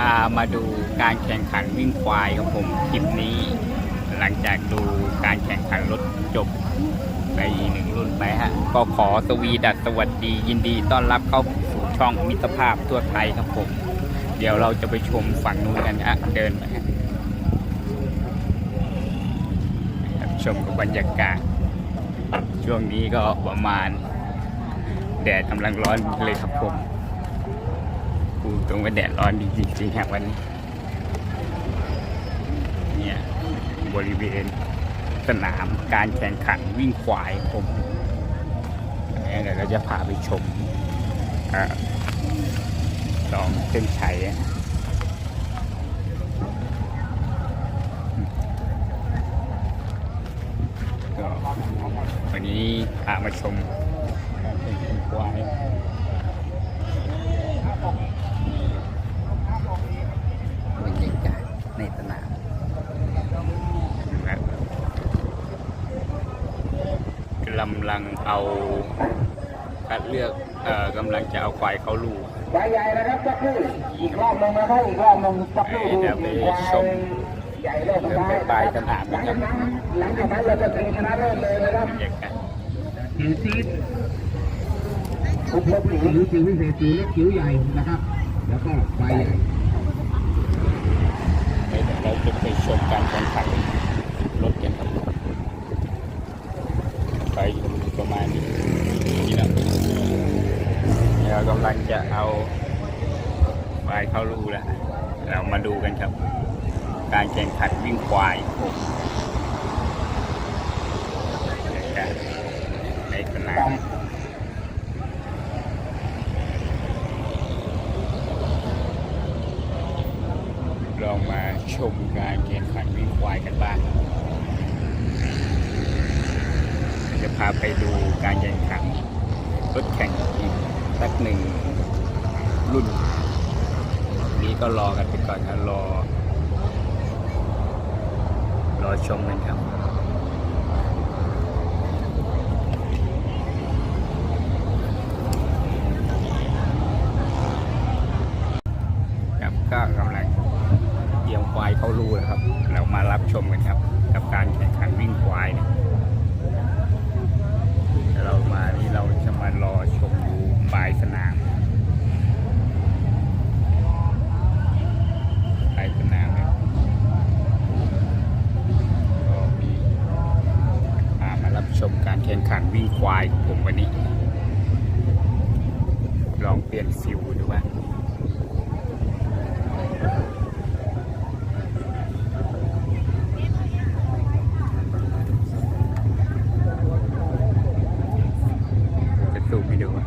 พามาดูการแข่งขันวิ่งควายครับผมคลิปนี้ หลังจากดูการแข่งขันรถจบไปหนึ่งรุ่นไปฮะก็ขอสวีดัสสวัสดี ยินดีต้อนรับเข้าสู่ช่องมิตรภาพทั่วไทยครับผม เดี๋ยวเราจะไปชมฝั่งนู้นกันฮะเดินไปชมกับบรรยากาศ ช่วงนี้ก็ประมาณ แดดกำลังร้อนเลยครับผม กูตรงว่าแดดร้อนดีจริงๆครับวันนี้ เนี่ยบริเวณสนามการแข่งขันวิ่งควายผมเดี๋ยวเราจะพาไปชมเอ่อสองเส้นชัยอะก็วันนี้พามาชมการแข่งขันควายบรรยากาศในสนาม นะครับ กำลังเอาคัดเลือกเอ่อกำลังจะเอาควายเข้าลูกใหญ่นะครับสักครู่อีกรอบหนึงนะครับอีกรอบหนึงสักครู่ดูเดี๋ยวไปชมใหญ่เริ่มเริ่มไปปลายสนามหลันะงครัจาบกนั้นหลังจากนั้นเราจะเป็นชนะเลิศเลยนะครับบรรยากาศจิ๋วซีดทุกรอบหนีจิ๋วจิ๋วพิเศษจิ๋วเล็กจิ๋วใหญ่นะครับ แล้วก็ใบใหญ่เดี๋ยวเราจะไปชมการแข่งขันรถกันครับ ไปประมาณนี้นี่นะเรากำลังจะเอาควายเข้าลูแล้ว เรามาดูกันครับ การแข่งขันวิ่งควายผมบรรยากาศในสนามลองมาชมการแข่งขันวิ่งควายกันบ้าง จะพาไปดูการแข่งขันรถแข่งอีกสักหนึ่งรุ่น นี้ก็รอกันไปก่อนครับรอ รอชมกันครับครับก็กำลังเตรียมควายเข้ารูแล้วครับ เรามารับชมกันครับ กับการแข่งขันวิ่งควายเนี่ย เรามานี่เราจะมารอชมดูปลายสนามปลายสนามเนี่ยก็มีพามารับชมการแข่งขันวิ่งควายของผมวันนี้ ลองเปลี่ยนฟิวดูว่า จะสูบให้ดูอะ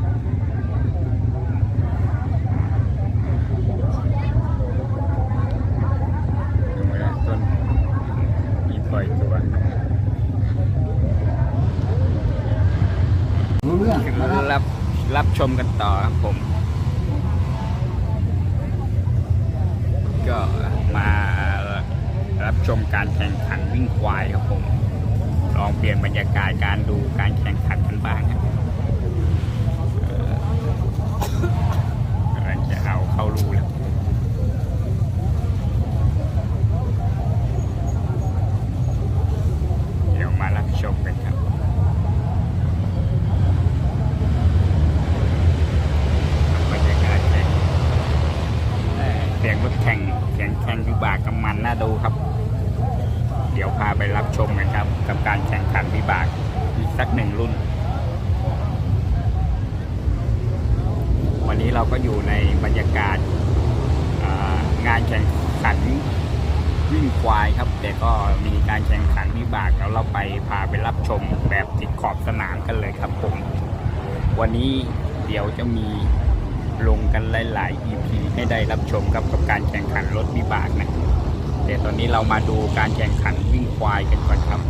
ดูมาแล้วต้นมีปล่อยตัว รู้เรื่องนะครับ รับชมกันต่อครับผม ก็มารับชมการแข่งขันวิ่งควายครับผม ลองเปลี่ยนบรรยากาศการดูการแข่งขันกันบ้างครับเอ่อกำลังจะเอาเข้ารูแล้ว เดี๋ยวมารับชมกันครับ บรรยากาศแข่งเอ่อเสียงรถแข่งเสียงแข่งวิบากกำมันน่าดูครับ เดี๋ยวพาไปรับชมกันครับ กับการแข่งขันวิ บากอีกสักหนึ่งรุ่น วันนี้เราก็อยู่ในบรรยากาศงานแข่งขันวิ่งควายครับ แต่ก็มีการแข่งขันวิบากแล้วเราไปพาไปรับชมแบบติดขอบสนามกันเลยครับผมวันนี้เดี๋ยวจะมีลงกันหลาย ๆ EP ให้ได้รับชมกับกับการแข่งขันรถวิบากนะแต่ตอนนี้เรามาดูการแข่งขันวิ่งควายกันก่อนครับ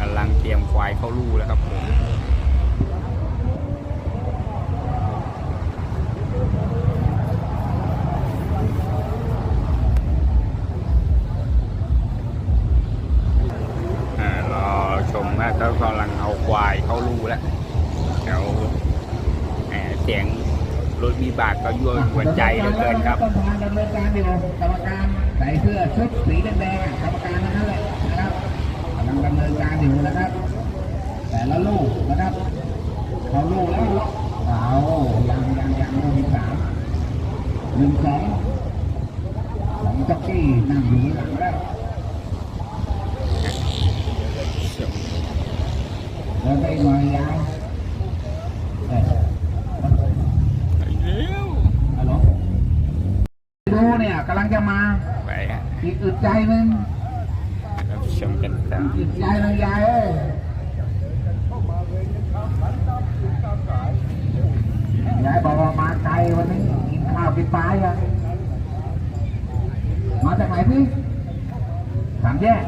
กำลังเต รียมควายเข้าลู่แล้วครับผมรอชมนะเขากำลังเอาควายเข้าลู่แล้วเดี๋ยวแหมเสียงรถมีบากก็ยั่วยวใจเหลือเกินครับต้นทางดำเนินการอยู่กรรมการใส่เสื้อชุดสีแดงกรรมการนั้นแหละ ดำเนินการอยู่นะครับ แต่ละลูกนะครับเขาลูกแล้วเอายังยังยังลูกที่สามหนึ่งสองสองจ็อกกี้นั่งอยู่ข้างหลังแล้วเดินไปหน่อยยาวเอ้ยฮัลโหลดูเนี่ยกำลังจะมาไปฮะอีกอึดใจหนึ่งรับ ชมกันต่ออึดใหนึ่งยายเอ้ยยายบอกว่ามาไกลวันนี้กินข้าวกินปลายังมาจากไหนพี่สามแยก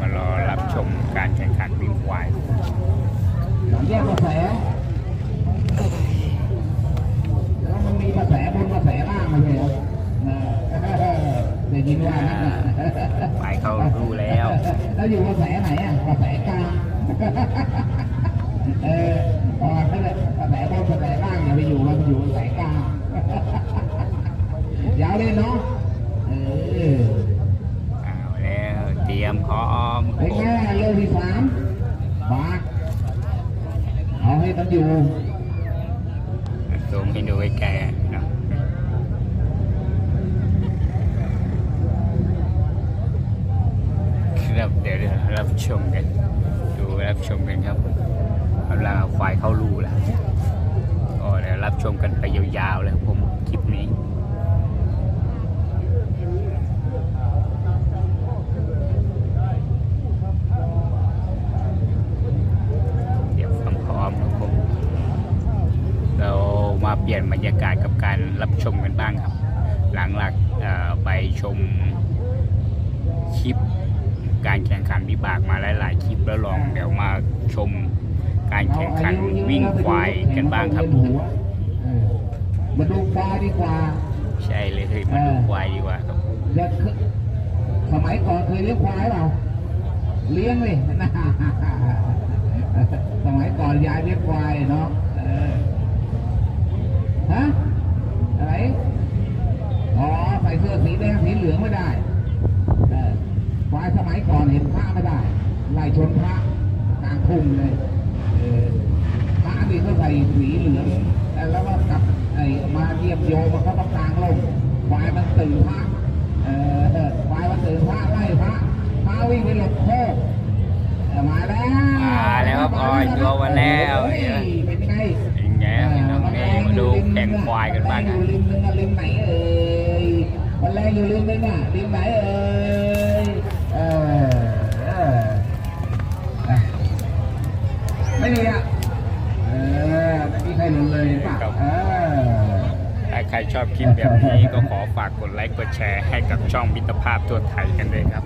มารอรับชมการแข่งขันวิ่งควายสามแยกกระแสแล้วมันมีกระแสบนกระแสล่างมาเลยเหรอเออได้ยินว่านั่นน่ะ ไปเขารู้แล้ว แล้วอยู่กระแสไหนอะกระแสกลาง เออ ตอนนั้นเลยกระแสบนกระแสล่างอย่าไปอยู่เราไปอยู่กระแสกลางยาวเลยเนาะเออเอาแล้วเตรียมพร้อมไปแค่เรื่องที่สามบาทเอาให้มันอยู่ซูมให้ดูใกล้ๆนะครับเดี๋ยวรับชมกัน ดูรับชมกันครับ กำลังเอาควายเข้ารูแล้วก็เดี๋ยวรับชมกันไปยาวๆเลยผมคลิปนี้เดี๋ยวความพร้อมครับผมเรามาเปลี่ยนบรรยากาศกับการรับชมกันบ้างครับ หลังหลักไปชมคลิป การแข่งขันวิบากมาหลาย ๆ คลิปแล้วลองเดี๋ยวมาชม การแข่งขันวิ่งควายกันบ้างครับเออมาดูปลาดีกว่า ใช่เลยมาดูควายดีกว่าครับจะเคยสมัยก่อนเคยเลี้ยงควายเปล่าเลี้ยงเลยสมัยก่อนยายเลี้ยงควายเนาะเออฮะอะไรอ๋อใส่เสื้อสีแดงสีเหลืองไม่ได้เออควายสมัยก่อนเห็นพระไม่ได้ไล่ชนพระกลางทุ่งเลยเออ พระนี่เขาใส่สีเหลืองแล้วก็กลับไอ้มาเยี่ยมโยมมาเขาต้องกลางร่มควายมันตื่นพระเออควายมันตื่นพระไล่พระพระวิ่งไปหลบโคกเออมาแล้วมาแล้วครับออยตัวมาแล้วเฮ้ยเป็นไงเป็นไงครับพี่น้องนี่มาดูแข่งควายกันบ้างอนะยู่ริมนึงอะริมไหนเอ่ยวันแรกอยู่ริมนึงอะริมไหนเอ่ยเออเอออะไม่มีอะเออไม่มีใครหล่นเลยป่ะเออ ถ้าใครช อบคลิปแบบนี้ก็ขอฝากกดไลค์กดแชร์ให้กับช่องมิตรภาพตัวไทยกันด้วยครับ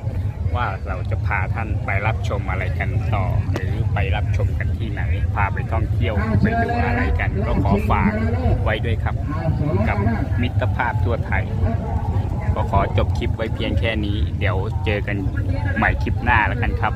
ว่าเราจะพาท่านไปรับชมอะไรกันต่อ หรือไปรับชมกันที่ไหน พาไปท่องเที่ยวไปดูอะไรกัน ก็ขอฝากไว้ด้วยครับ กับมิตรภาพทั่วไทย ก็ขอจบคลิปไว้เพียงแค่นี้ เดี๋ยวเจอกันใหม่คลิปหน้าแล้วกันครับ